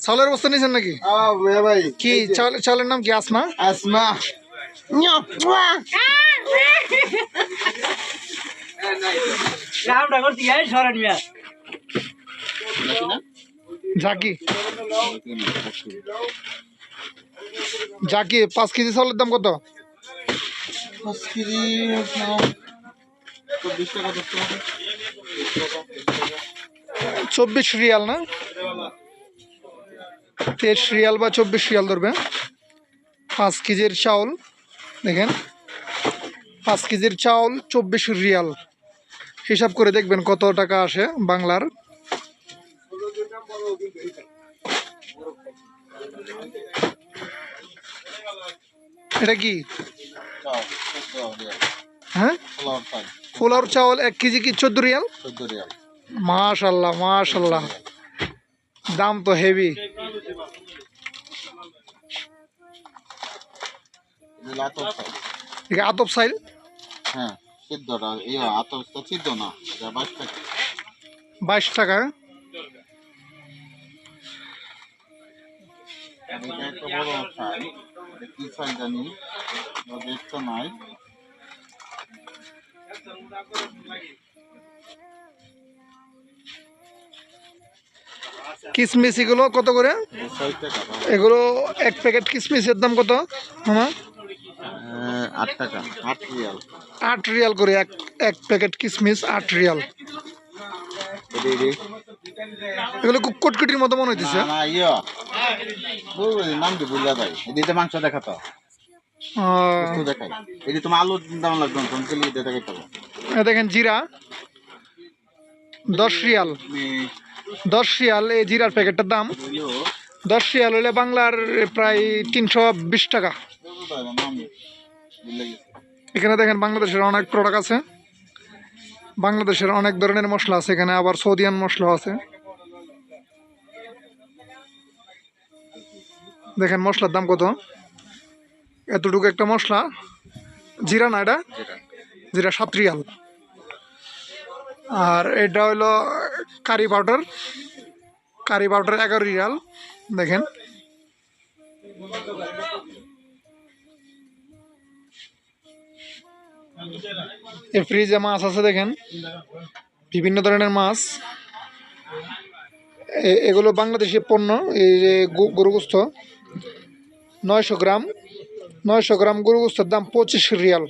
চাউলের বস্তা নিয়েছেন নাকি? ভাই। কি চাউল চাউলের নাম কি আসমা? আসমা। ঝাঁকি ঝাঁকি পাঁচ কেজি চাউলের দাম কত? পাঁচ কেজি চব্বিশ রিয়াল না? তেইশ রিয়াল বা চব্বিশ রিয়াল ধরবে। পাঁচ কেজির চাউল দেখেন। পাঁচ কেজির চাউল চব্বিশ রিয়াল। হিসাব করে দেখবেন কত টাকা আসে বাংলার। এটা কি? হ্যাঁ? ফ্লাওয়ার চাউল এক কেজি কি চোদ্দ রিয়াল? চোদ্দ রিয়াল। মাশাল্লাহ মাশাল্লাহ। দাম তো হেভি। আতপ ঠিক আতপ সাইল? হ্যাঁ সিদ্ধটা ইয়ে আতপটা সিদ্ধ না এটা বাইশ টাকা। বাইশ টাকা? এটা একটা বড় চাল কি চাল জানি? দেখতে নাই। কিসমিস এগুলো কত করে? এটা এগুলো এক প্যাকেট কিসমিসের দাম কত? আমার আহ, আট টাকা আট রিয়াল আট রিয়াল করে এক এক প্যাকেট কিসমিস আট রিয়াল এগুলো কটকটির মতো মনে হইতেছে নাম কি বুঝলা ভাই এদিকে মাংস আহ, তো দেখাই এটি তোমার আলু দাম লাগবে দেখেন জিরা দশ রিয়াল দশ রিয়াল এই জিরার প্যাকেটটার দাম দশ রিয়াল হলে বাংলার প্রায় তিনশো বিশ টাকা এখানে দেখেন বাংলাদেশের অনেক প্রোডাক্ট আছে। বাংলাদেশের অনেক ধরনের মশলা আছে এখানে আবার সৌদিয়ান মশলা আছে। দেখেন মশলার দাম কত? এতটুকু একটা মশলা। জিরা না এটা? জিরা সাত রিয়াল। আর এটা হলো কারি পাউডার। কারি পাউডার এগারো রিয়াল। দেখেন। এই ফ্রিজে মাছ আছে দেখেন। বিভিন্ন ধরনের মাছ। এ- এগুলো বাংলাদেশি পণ্য, এই যে গো- গরুগুস্ত। নয়শো গ্রাম। নয়শো গ্রাম গরুগুস্তের দাম পঁচিশ রিয়াল।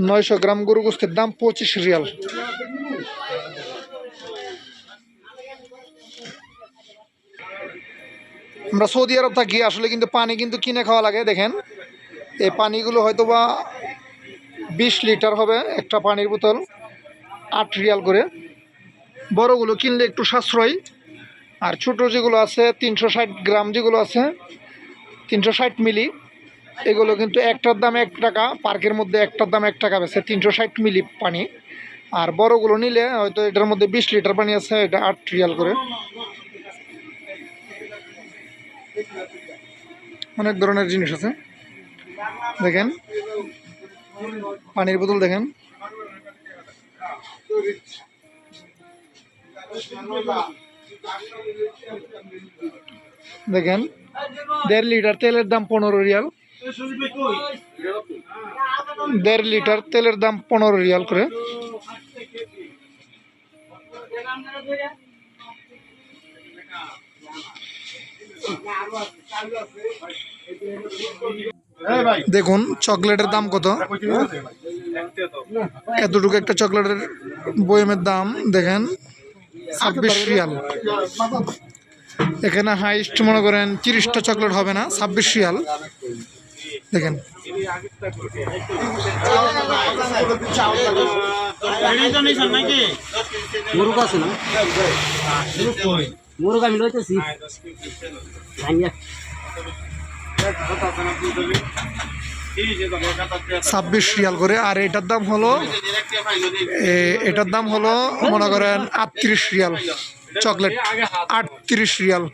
নয়শো গ্রাম গরুগুস্তের দাম পঁচিশ রিয়াল। আমরা সৌদি আরব থাকি, আসলে কিন্তু পানি কিন্তু কিনে খাওয়া লাগে, দেখেন। এই পানিগুলো হয়তো বা বিশ লিটার হবে একটা পানির বোতল, আট রিয়াল করে। বড়গুলো কিনলে একটু সাশ্রয়। আর ছোট যেগুলো আছে, তিনশো ষাট গ্রাম যেগুলো আছে, তিনশো ষাট মিলি, এগুলো কিন্তু একটার দাম এক টাকা, পার্কের মধ্যে একটার দাম এক টাকা বেছে তিনশো ষাট মিলি পানি। আর বড়গুলো নিলে হয়তো এটার মধ্যে বিশ লিটার পানি আছে, এটা আট রিয়াল করে। অনেক ধরনের জিনিস আছে। দেখেন। পানির বোতল দেখেন। দেখেন, দেড় লিটার তেলের দাম পনেরো রিয়াল। দেড় লিটার তেলের দাম পনেরো রিয়াল করে। দেখুন চকলেটের দাম কত? এতটুকু একটা চকলেটের বয়মের দাম দেখেন ছাব্বিশ রিয়াল। এখানে হাইস্ট মনে করেন তিরিশটা চকলেট হবে না ছাব্বিশ রিয়াল। দেখেন। মুরুগ ছাব্বিশ রিয়াল করে। আর এটার দাম হলো এটার দাম হলো, মনে করেন আটত্রিশ রিয়াল। চকলেট আটত্রিশ রিয়াল।